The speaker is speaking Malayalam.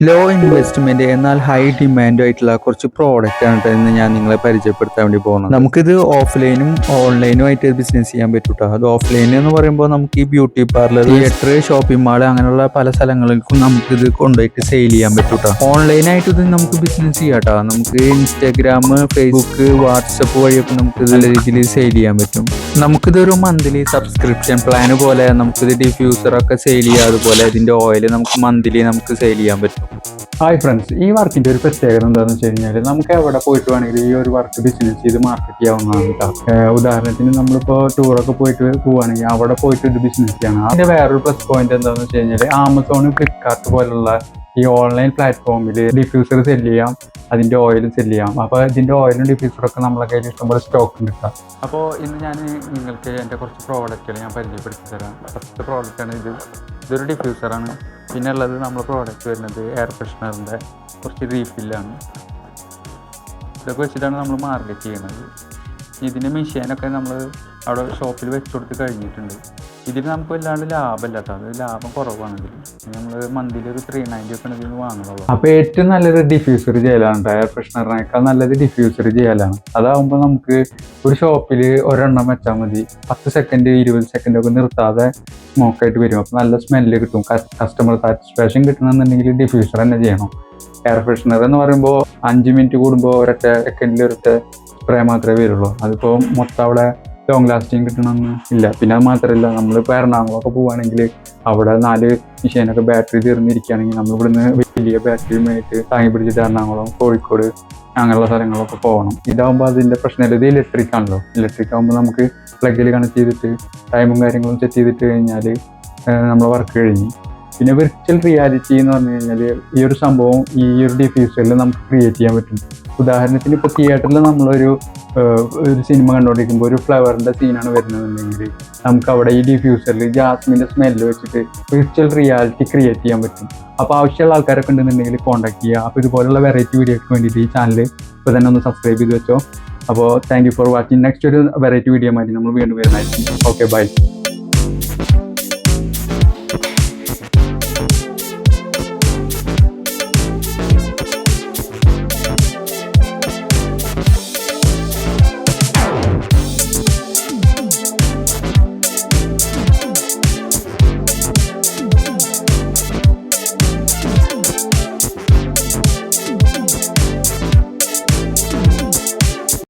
ലോ ഇൻവെസ്റ്റ്മെന്റ് എന്നാൽ ഹൈ ഡിമാൻഡ് ആയിട്ടുള്ള കുറച്ച് പ്രോഡക്റ്റ് ആണ് ഇന്ന് ഞാൻ നിങ്ങളെ പരിചയപ്പെടുത്താൻ വേണ്ടി പോകുന്നത്. നമുക്കിത് ഓഫ്ലൈനും ഓൺലൈനും ആയിട്ട് ബിസിനസ് ചെയ്യാൻ പറ്റൂട്ടോ അത് ഓഫ്ലൈൻ എന്ന് പറയുമ്പോൾ നമുക്ക് ഈ beauty parlour theatre shopping mall അങ്ങനെയുള്ള പല സ്ഥലങ്ങളിലേക്കും നമുക്ക് ഇത് കൊണ്ടുപോയിട്ട് സെയിൽ ചെയ്യാൻ പറ്റൂട്ടോ ഓൺലൈനായിട്ട് ഇത് നമുക്ക് ബിസിനസ് ചെയ്യാട്ടോ നമുക്ക് ഇൻസ്റ്റാഗ്രാം ഫേസ്ബുക്ക് വാട്സപ്പ് വഴിയൊക്കെ നമുക്ക് നല്ല രീതിയിൽ സെയിൽ ചെയ്യാൻ പറ്റും. നമുക്കിതൊരു മന്ത്ലി സബ്സ്ക്രിപ്ഷൻ പ്ലാൻ പോലെ നമുക്കിത് ഡിഫ്യൂസറൊക്കെ സെയിൽ ചെയ്യാം. അതുപോലെ ഇതിന്റെ ഓയിൽ നമുക്ക് മന്ത്ലി നമുക്ക് സെയിൽ ചെയ്യാൻ പറ്റും. ഹായ് ഫ്രണ്ട്സ് ഈ വർക്കിന്റെ ഒരു പ്രത്യേകത എന്താണെന്ന് വെച്ച് കഴിഞ്ഞാൽ നമുക്ക് എവിടെ പോയിട്ട് വേണമെങ്കിലും ഈ ഒരു വർക്ക് ബിസിനസ് ചെയ്ത് മാർക്കറ്റ് ചെയ്യാവുന്നതാണ് കേട്ടോ ഉദാഹരണത്തിന് നമ്മളിപ്പോൾ ടൂറൊക്കെ പോയിട്ട് പോവുകയാണെങ്കിൽ അവിടെ പോയിട്ട് ഇത് ബിസിനസ് ചെയ്യണം. അതിന്റെ വേറൊരു പ്ലസ് പോയിന്റ് എന്താണെന്ന് വെച്ച് കഴിഞ്ഞാൽ ആമസോൺ ഫ്ലിപ്കാർട്ട് പോലുള്ള ഈ ഓൺലൈൻ പ്ലാറ്റ്ഫോമിൽ ഡിഫ്യൂസർ സെൽ ചെയ്യാം അതിന്റെ ഓയിലും സെൽ ചെയ്യാം. അപ്പോൾ ഇതിന്റെ ഓയിലും ഡിഫ്യൂസറും ഒക്കെ നമ്മളെ കയ്യിൽ ഇഷ്ടംപോലെ സ്റ്റോക്ക് കിട്ടാം അപ്പോൾ ഇന്ന് ഞാൻ നിങ്ങൾക്ക് എന്റെ കുറച്ച് പ്രോഡക്റ്റുകൾ ഞാൻ പരിചയപ്പെടുത്തി തരാം ഫസ്റ്റ് പ്രോഡക്റ്റാണ് ഇത്. ഇതൊരു ഡിഫ്യൂസറാണ് പിന്നെ ഉള്ളത് നമ്മളെ പ്രോഡക്റ്റ് വരുന്നത് എയർ ഫ്രഷ്നറിന്റെ കുറച്ച് റീഫില്ലാണ് ഇതൊക്കെ വെച്ചിട്ടാണ് നമ്മൾ മാർക്കറ്റ് ചെയ്യുന്നത്. ഇതിന്റെ മെഷീനൊക്കെ നമ്മൾ അവിടെ ഷോപ്പിൽ വെച്ച് കൊടുത്ത് കഴിഞ്ഞിട്ടുണ്ട്. ഇതിൽ നമുക്ക് വല്ലാണ്ട് ലാഭമല്ല അത് ലാഭം കുറവാണ് ഇതിൽ നമ്മൾ മന്തിലി ഒരു ത്രീ നയന്റി ഒക്കെ ഇതിൽ വാങ്ങുന്നുള്ളൂ അപ്പോൾ ഏറ്റവും നല്ലൊരു ഡിഫ്യൂസർ ചെയ്യലാണ് എയർ ഫ്രഷ്നറിനേക്കാൾ നല്ലത് ഡിഫ്യൂസർ ചെയ്യലാണ് അതാവുമ്പോൾ നമുക്ക് ഒരു ഷോപ്പിൽ ഒരെണ്ണം വെച്ചാൽ മതി. പത്ത് സെക്കൻഡ് ഇരുപത് സെക്കൻഡ് ഒക്കെ നിർത്താതെ സ്മോക്കായിട്ട് വരും. അപ്പോൾ നല്ല സ്മെല്ല് കിട്ടും. കസ്റ്റമർ സാറ്റിസ്ഫാക്ഷൻ കിട്ടണമെന്നുണ്ടെങ്കിൽ ഡിഫ്യൂസർ തന്നെ ചെയ്യണം. എയർ ഫ്രഷ്നർ എന്ന് പറയുമ്പോൾ അഞ്ച് മിനിറ്റ് കൂടുമ്പോൾ ഒരൊറ്റ സെക്കൻഡിൽ ഒരൊറ്റ സ്പ്രേ മാത്രമേ വരുള്ളൂ. അതിപ്പോൾ മൊത്തം അവിടെ ലോങ് ലാസ്റ്റിങ് കിട്ടണമെന്ന് ഇല്ല. പിന്നെ അത് മാത്രമല്ല നമ്മളിപ്പോൾ എറണാകുളമൊക്കെ പോവുകയാണെങ്കിൽ അവിടെ നാല് മെഷീനൊക്കെ ബാറ്ററി തീർന്നിരിക്കുകയാണെങ്കിൽ നമ്മൾ ഇവിടുന്ന് വലിയ ബാറ്ററിയുമായിട്ട് താങ്ങി പിടിച്ചിട്ട് എറണാകുളം കോഴിക്കോട് അങ്ങനെയുള്ള സ്ഥലങ്ങളൊക്കെ പോകണം. ഇതാകുമ്പോൾ അതിന്റെ പ്രശ്നമില്ല. ഇത് ഇലക്ട്രിക് ആണല്ലോ. ഇലക്ട്രിക് ആകുമ്പോൾ നമുക്ക് പ്ലഗിൽ കണക്ട് ചെയ്തിട്ട് ടൈമും കാര്യങ്ങളും സെറ്റ് ചെയ്തിട്ട് കഴിഞ്ഞാൽ നമ്മൾ വർക്ക് കഴിഞ്ഞു. പിന്നെ വിർച്വൽ റിയാലിറ്റി എന്ന് പറഞ്ഞു കഴിഞ്ഞാൽ ഈ ഒരു സംഭവം ഈ ഒരു ഡിഫ്യൂസറിൽ നമുക്ക് ക്രിയേറ്റ് ചെയ്യാൻ പറ്റും. ഉദാഹരണത്തിന് ഇപ്പോൾ തിയേറ്ററിൽ നമ്മളൊരു ഒരു സിനിമ കണ്ടുകൊണ്ടിരിക്കുമ്പോൾ ഒരു ഫ്ലവറിന്റെ സീനാണ് വരുന്നതെന്നുണ്ടെങ്കിൽ നമുക്ക് അവിടെ ഈ ഡിഫ്യൂസറിൽ ജാസ്മിന്റെ സ്മെല്ല് വെച്ചിട്ട് വിർച്വൽ റിയാലിറ്റി ക്രിയേറ്റ് ചെയ്യാൻ പറ്റും. അപ്പോൾ ആവശ്യമുള്ള ആൾക്കാരൊക്കെ ഉണ്ടെന്നുണ്ടെങ്കിൽ കോൺടാക്ട് ചെയ്യുക. അപ്പോൾ ഇതുപോലുള്ള വെറൈറ്റി വീഡിയോയ്ക്ക് വേണ്ടിയിട്ട് ഈ ചാനൽ ഇപ്പോൾ തന്നെ ഒന്ന് സബ്സ്ക്രൈബ് ചെയ്ത് വെച്ചോ. അപ്പോൾ thank you for watching next ഒരു വെറൈറ്റി വീഡിയോ മാറ്റി നമ്മൾ വീണ്ടും വരുന്നതായിരിക്കും. Okay bye